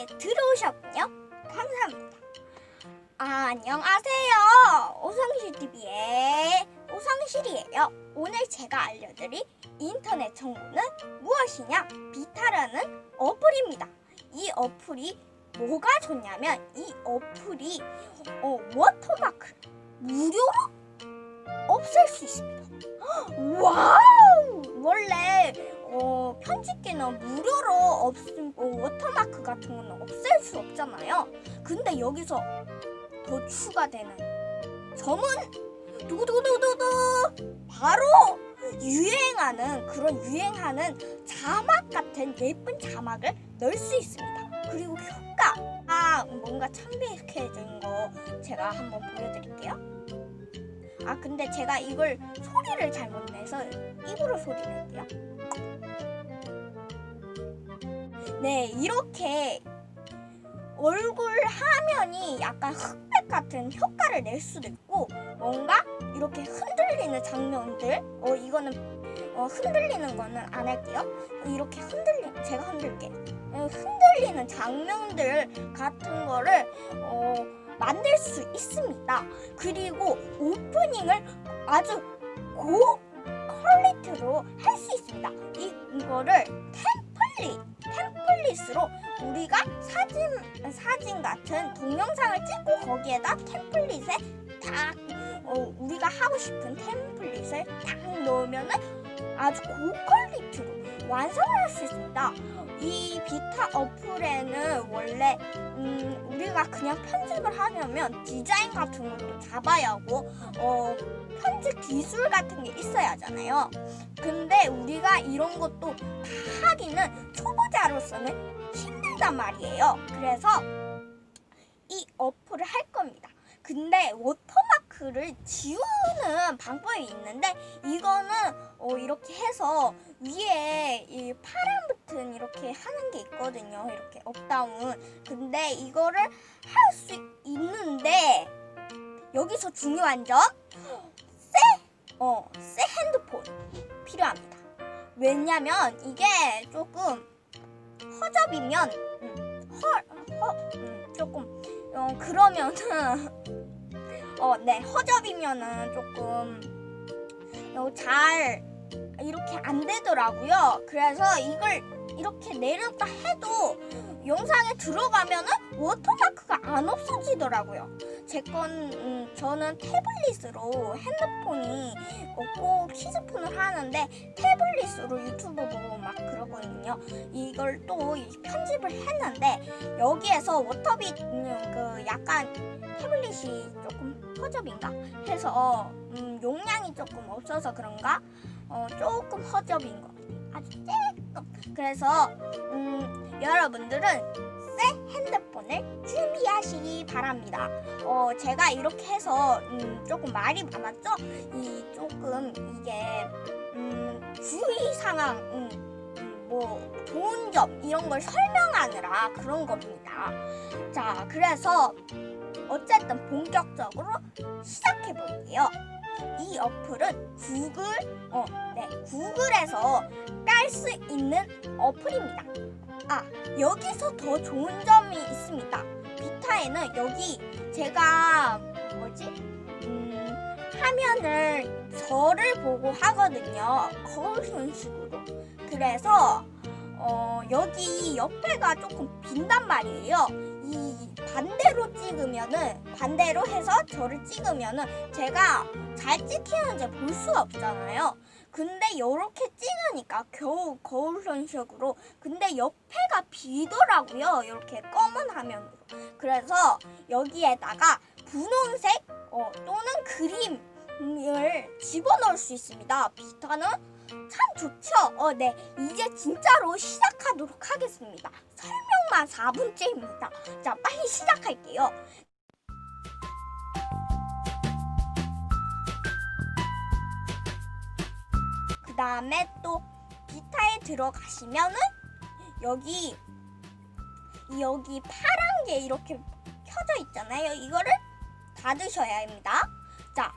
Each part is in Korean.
네, 들어오셨군요. 감사합니다. 아, 안녕하세요. 오성실 TV의 오성실이에요. 오늘 제가 알려드릴 인터넷 정보는 무엇이냐? 비타라는 어플입니다. 이 어플이 뭐가 좋냐면 이 어플이 어, 워터마크 무료로 없앨 수 있습니다. 와우! 원래 어, 편집기는 무료로 없으고 워터마크 같은 거는 없앨 수 없잖아요. 근데 여기서 더 추가되는 점은 두구두구두구두구 바로 유행하는 그런 유행하는 자막 같은 예쁜 자막을 넣을 수 있습니다. 그리고 효과 아 뭔가 창백해진 거 제가 한번 보여드릴게요. 아 근데 제가 이걸 소리를 잘못 내서 입으로 소리 낼게요. 네 이렇게 얼굴 화면이 약간 흑백 같은 효과를 낼 수도 있고 뭔가 이렇게 흔들리는 장면들 어 이거는 어, 흔들리는 거는 안 할게요. 이렇게 흔들리 제가 흔들게요 어, 흔들리는 장면들 같은 거를 어, 만들 수 있습니다. 그리고 오프닝을 아주 고 퀄리티로 할 수 있습니다. 이, 이거를 템플릿 템 플릿으로 우리가 사진 사진 같은 동영상을 찍고 거기에다 템플릿에 딱 어, 우리가 하고 싶은 템플릿을 딱 넣으면은 아주 고퀄리티로 완성할 수 있습니다. 이 비타 어플에는 원래 음, 우리가 그냥 편집을 하려면 디자인 같은 것도 잡아야 하고 어, 편집 기술 같은 게 있어야 하잖아요. 근데 우리가 이런 것도 다 하기는 초보자 로서는 힘들단 말이에요. 그래서 이 어플을 할 겁니다. 근데 워터마크를 지우는 방법이 있는데 이거는 어, 이렇게 해서 위에 이 파란 버튼 이렇게 하는 게 있거든요. 이렇게 업다운. 근데 이거를 할 수 있는데 여기서 중요한 점 새, 어, 새 핸드폰 필요합니다. 왜냐면 이게 조금 허접이면 음, 허, 허, 음, 조금 어, 그러면은 어, 네 허접이면은 조금 어, 잘 이렇게 안 되더라고요. 그래서 이걸 이렇게 내렸다 해도 영상에 들어가면은 워터마크가 안 없어지더라고요. 제건 음, 저는 태블릿으로 핸드폰이 없고 키즈폰을 하는데 태블릿으로 막 그러거든요. 이걸 또 편집을 했는데 여기에서 워터빗 음, 그 약간 태블릿이 조금 허접인가 해서 음, 용량이 조금 없어서 그런가 어, 조금 허접인 것 같아요. 아주 조금. 그래서 음, 여러분들은 새 핸드폰을 준비하시기 바랍니다. 어, 제가 이렇게 해서 음, 조금 말이 많았죠? 이 조금 이게 음, 주의 상황, 음, 음, 뭐 좋은 점 이런 걸 설명하느라 그런 겁니다. 자, 그래서 어쨌든 본격적으로 시작해 볼게요. 이 어플은 구글, 어, 네, 구글에서 깔 수 있는 어플입니다. 아, 여기서 더 좋은 점이 있습니다. 비타에는 여기 제가 뭐지? 음, 화면을 저를 보고 하거든요. 거울 형식으로. 그래서 어, 여기 옆에가 조금 빈단 말이에요. 이 반대로 찍으면은 반대로 해서 저를 찍으면은 제가 잘 찍히는지 볼 수가 없잖아요. 근데 이렇게 찍으니까 겨우 거울 현식으로 근데 옆에가 비더라고요. 이렇게 검은 화면으로. 그래서 여기에다가 분홍색 어, 또는 그림을 집어넣을 수 있습니다. 비타는 참 좋죠. 어, 네. 이제 진짜로 시작하도록 하겠습니다. 설명만 4분째입니다. 자, 빨리 시작할게요. 그 다음에 또 비타에 들어가시면은 여기 여기 파란 게 이렇게 켜져 있잖아요. 이거를 닫으셔야 합니다. 자,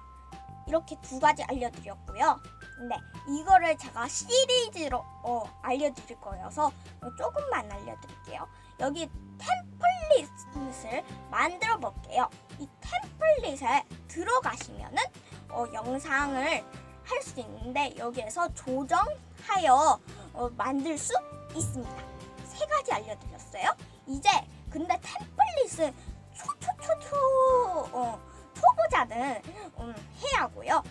이렇게 두 가지 알려드렸고요. 네, 이거를 제가 시리즈로 어, 알려드릴 거여서 조금만 알려드릴게요. 여기 템플릿을 만들어 볼게요. 이 템플릿에 들어가시면은 어, 영상을 할 수 있는데 여기에서 조정하여 어, 만들 수 있습니다. 세 가지 알려드렸어요. 이제 근데 템플릿은 초초초초 어, 초보자는 음, 해야 하고요.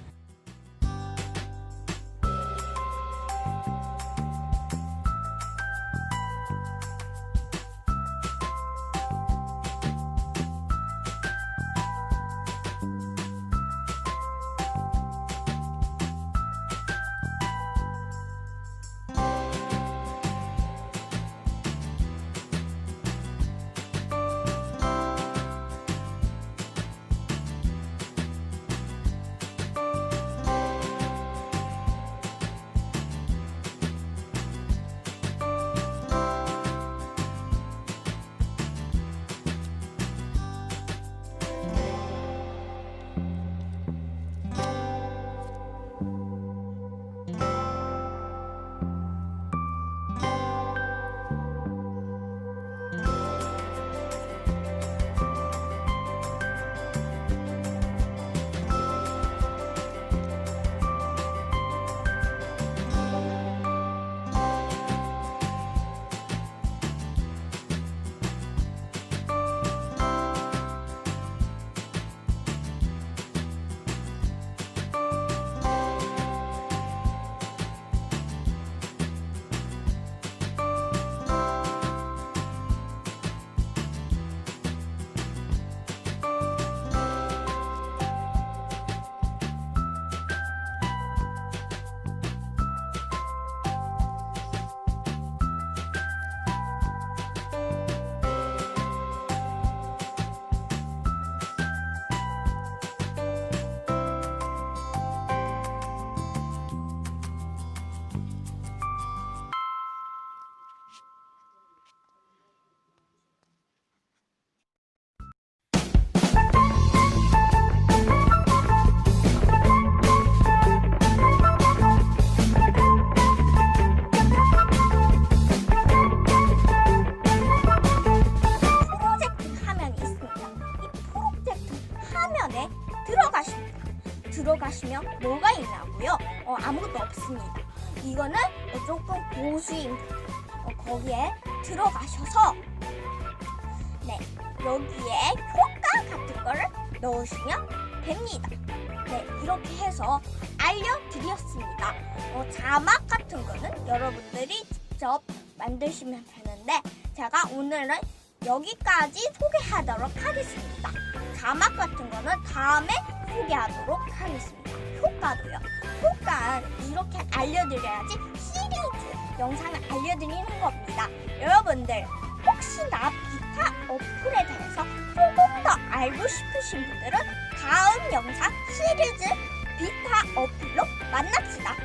들어가시면 뭐가 있냐고요? 어, 아무것도 없습니다. 이거는 어, 조금 보수입니다. 어, 거기에 들어가셔서 네 여기에 효과 같은 거를 넣으시면 됩니다. 네 이렇게 해서 알려드렸습니다. 어, 자막 같은 거는 여러분들이 직접 만드시면 되는데 제가 오늘은 여기까지 소개하도록 하겠습니다. 자막 같은 거는 다음에 소개하도록 하겠습니다. 효과도요. 효과는 이렇게 알려드려야지 시리즈 영상을 알려드리는 겁니다. 여러분들 혹시나 비타 어플에 대해서 조금 더 알고 싶으신 분들은 다음 영상 시리즈 비타 어플로 만납시다.